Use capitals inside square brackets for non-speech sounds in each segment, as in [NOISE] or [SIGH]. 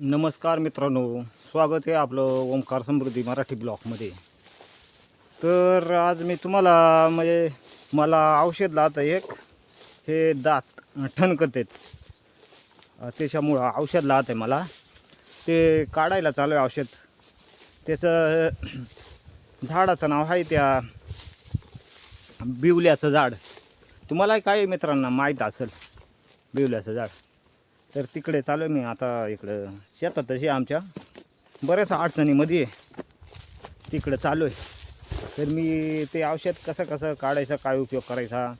नमस्कार मित्रांनो स्वागत आहे आपलं ओंकार समृद्धी मराठी ब्लॉकमध्ये. तर आज मी तुम्हाला म्हणजे मला औषध लावतं एक हे दात ठणकत आहेत. त्याच्यामुळं औषध लावत आहे मला. ते काढायला चालू आहे औषध. त्याचं झाडाचं नाव आहे त्या बिवल्याचं झाड. तुम्हाला काही मित्रांना माहीत असेल बिवल्याचं झाड. तर तिकडे चालू आहे मी. आता इकडं शेतात तशी आमच्या. बऱ्याच अडचणीमध्ये आहे. तिकडं चालू आहे. तर मी ते औषध कसं कसं काढायचं काय उपयोग करायचा?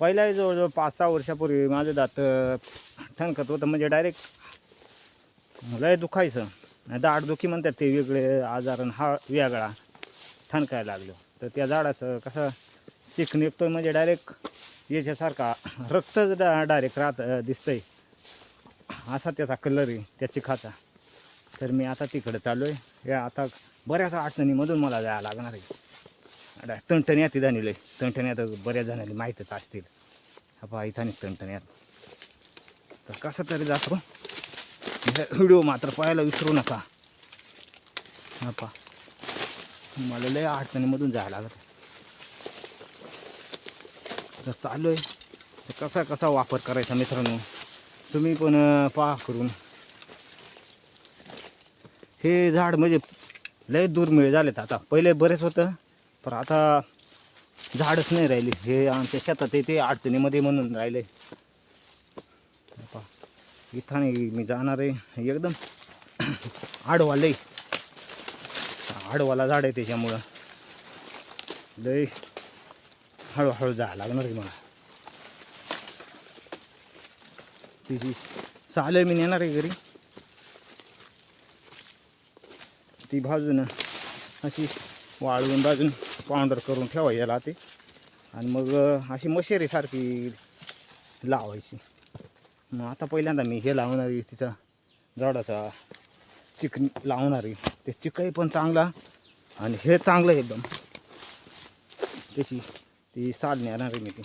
पहिला जवळजवळ पाच सहा वर्षापूर्वी माझं दात ठणकत होतं. म्हणजे डायरेक्ट लय दुखायचं. दाट दुखी म्हणतात ते वेगळे आजार आणि हा वेगळा ठणकायला लागलो. तर त्या झाडाचं कसं चिक निघतो म्हणजे डायरेक्ट याच्यासारखा रक्तच डा डायरेक्ट राहत दिसतंय. असा त्याचा कलर आहे त्या चिखाचा तर मी आता तिकडे चाललो आहे या आता बऱ्याच अडचणीमधून मला जायला लागणार आहे. आता तणटण्यात जाणील तणटण्यात बऱ्याच जणांनी माहीतच असतील. हा इथं नाही तणटण्यात तर कसं तरी जातो. व्हिडिओ मात्र पाहायला विसरू नका. हा मला लय अडचणीमधून जायला लागत तर चालू आहे कसा कसा वापर करायचा मित्रांनो? तुम्ही पण पहा करून. हे झाड म्हणजे लय दुर्मिळ झालेत आता. पहिले बरेच होतं पण आता झाडच नाही राहिली. हे आमच्या शेतात येते ते अडचणीमध्ये म्हणून राहिले. पहा इथं नाही मी जाणार आहे. एकदम आडवा लय आडवाला झाड आहे त्याच्यामुळं. लय हळूहळू जायला लागणार आहे मला. तिची चालू मी नेणार आहे घरी. ती भाजून अशी वाळवून भाजून पावडर करून ठेवायची याला ते. आणि मग अशी मशेरीसारखी लावायची. मग आता पहिल्यांदा मी हे लावणार आहे तिचा झाडाचा चिक लावणार आहे. ते चिकही पण चांगला आणि हे चांगलं आहे एकदम. त्याची ती साल नेणार आहे मी ती.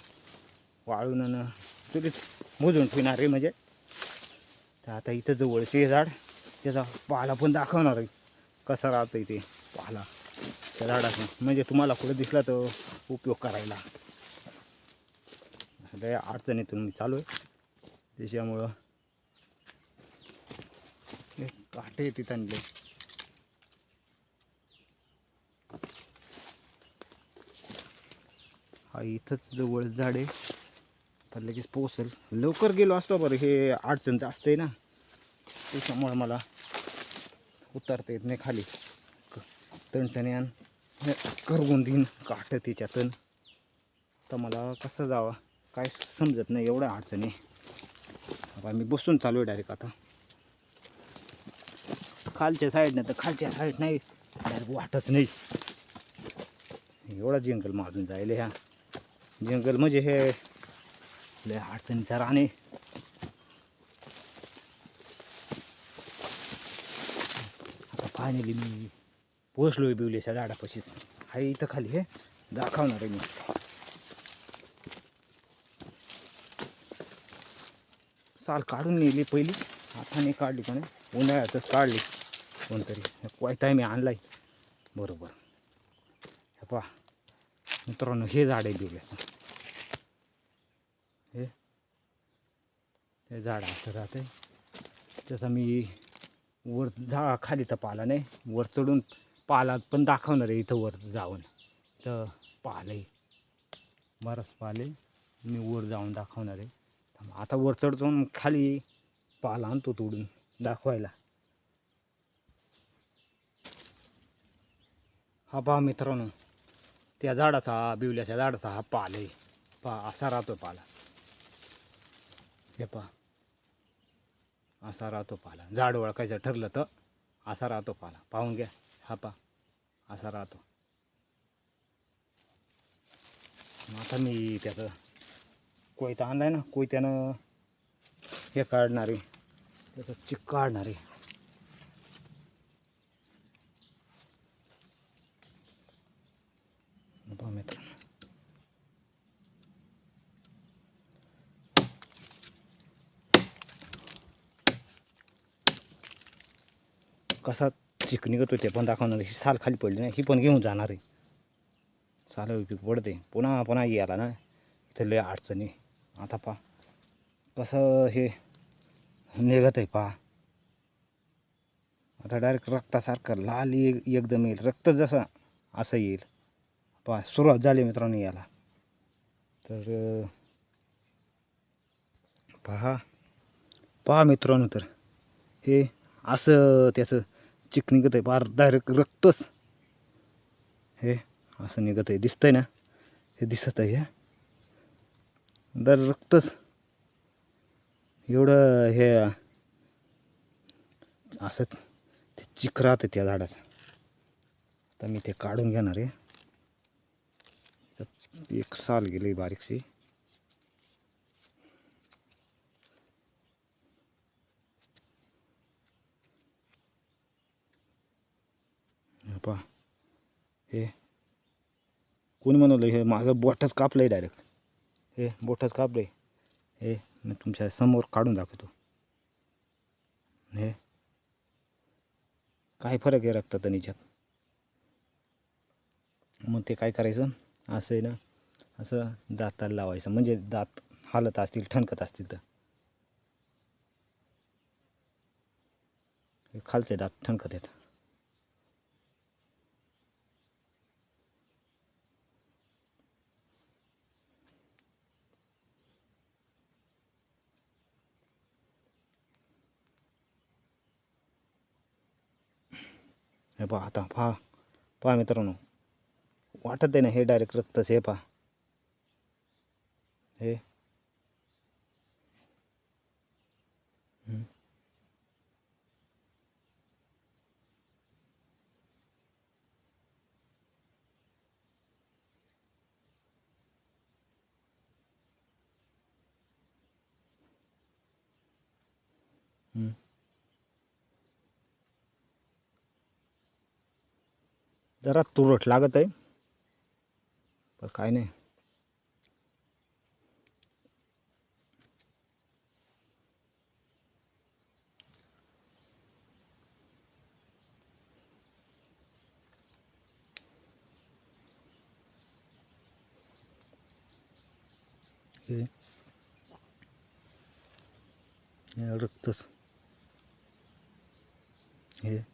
वाळून आणि तुरीच मोजून ठेवणार आहे म्हणजे. तर आता इथं जवळचे हे झाड त्याचा पाला पण दाखवणार आहे. कसा राहतं इथे पाला. त्या झाडाचा. म्हणजे तुम्हाला कुठं दिसला तर उपयोग करायला. अडचणीतून मी चालू आहे. त्याच्यामुळं हे काटे तिथं आणले. हा इथंच जवळ झाड आहे. तर लगेच पोचेल लवकर गेलो असतो बरं हे अडचण जास्त आहे ना. त्याच्यामुळं मला उतरता येत नाही खाली. तणतण्यान करगून देईन काट त्याच्यातून तर मला कसं जावं? काय समजत नाही एवढ्या अडचणी बाबा मी बसून चालू आहे डायरेक्ट आता. खालच्या साईडनं तर खालच्या साईड नाही. डायरेक्ट वाटत नाही. एवढा जंगल मारून जायला ह्या. जंगल म्हणजे हे लय अडचणीचा राणे. आता फायनली मी पोचलो आहे बिवलेच्या झाडापाशीच. आहे इथं खाली हे दाखवणार आहे मी. साल काढून नेली पहिली. हाताने काढली पण उन्हाळ्यातच काढली. कोणतरी. कोयता मी आणलाय? बरोबर. हे पहा. मित्रांनो हे झाड आहे बिवल्याचं हे. हे झाड असं राहते तसं मी वर झा खाली तर पाला नाही. वर चढून पाला पण दाखवणार आहे इथं वर जाऊन. तर पाले बरंच पाले मी वर जाऊन दाखवणार आहे. आता वर चढतो मग खाली पाला आणतो तोडून दाखवायला. हा पहा मित्रांनो त्या झाडाचा बिवल्याच्या झाडाचा हा पाल आहे पा असा राहतो पाला. हे पहा. असा राहतो पाला. झाड ओळखायचं ठरलं तर असा राहतो पाला. पाहून घ्या. हा पा असा राहतो. मग आता मी त्याचं कोयता आणलाय ना कोयत्यानं हे काढणार. आहे त्याचं चिक काढणार आहे हे पहा मित्रांनो कसा चिक निघत ते पण दाखवणार ही साल खाली पडली ना ही पण घेऊन जाणार आहे. साल उपयोग पडते. पुन्हा पुन्हा यायला ना. इथं लय अडचणी. आता पा कसं हे निघत आहे पा आता डायरेक्ट रक्तासारखं लाल एकदम येईल. रक्त जसं असं येईल. पा सुरुवात झाली मित्रांनो याला. तर पहा. पहा मित्रांनो तर. हे असं त्याचं चिक निघत आहे बार डायरेक्ट रक्तच. हे असं निघत आहे दिसतंय ना? हे दिसत आहे हे. दर रक्तच. एवढं हे असं ते चिक राहतं त्या झाडाचं. तर मी ते काढून घेणार आहे. एक साल गेली बारीकशी. पहा हे. कोणी म्हणवलं हे माझं बोटच कापलं आहे डायरेक्ट हे बोटच कापलं आहे हे मी तुमच्यासमोर काढून दाखवतो. हे. काय फरक आहे रक्तात आणि मग ते काय करायचं? असं आहे ना असं दाताला लावायचं. म्हणजे दात हालत असतील ठणकत असतील तर. हे खालचे दात ठणकत आहेत. हे पहा आता पहा पहा मित्रांनो वाटत आहे ना हे डायरेक्ट रक्तच हे पहा हे हम्म. जरा तुरट लागत आहे. पण काय नाही. हे. रक्तच. हे.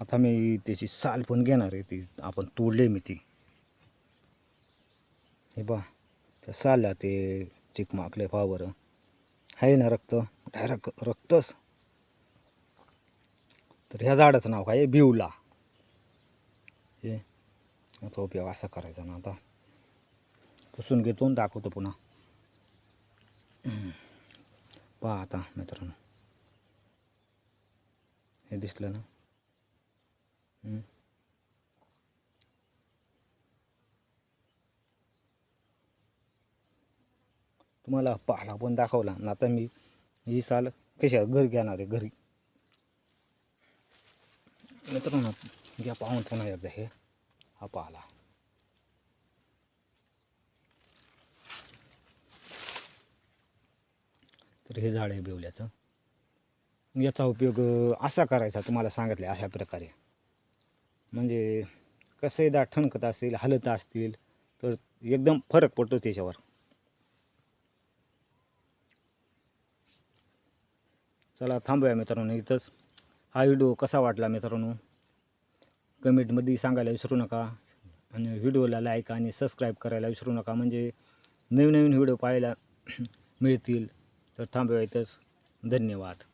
आता मी त्याची साल पण घेणार आहे ती आपण तोडले मी ती. हे बा त्या सालला ते चिक माकले पहा बरं. आहे ना रक्त? डायरेक्ट रक्तच. तर ह्या झाडाचं नाव काय? आहे बिवला. हे याचा उपयोग असा करायचा ना आता. पुसून घेतो दाखवतो पुन्हा. पहा आता मित्रांनो. हे दिसलं ना? तुम्हाला पाला पण दाखवला. ना आता मी ही साल कशा घरी घेणार आहे? घरी. मित्रांनो घ्या पाहून पुन्हा एकदा हे हा पाला. तर हे झाड आहे बेवल्याचं. याचा उपयोग असा करायचा तुम्हाला सांगितले अशा प्रकारे. म्हणजे कसंही ठणकत असतील हलत असतील तर एकदम फरक पडतो त्याच्यावर. चला थांबूया मित्रांनो इथंच. हा व्हिडिओ कसा वाटला मित्रांनो? कमेंटमध्ये सांगायला विसरू नका आणि व्हिडिओला लाईक आणि सबस्क्राईब करायला विसरू नका. म्हणजे नवीन नवीन व्हिडिओ पाहायला [CLEARS THROAT] मिळतील. तर थांबूया इथंच. धन्यवाद.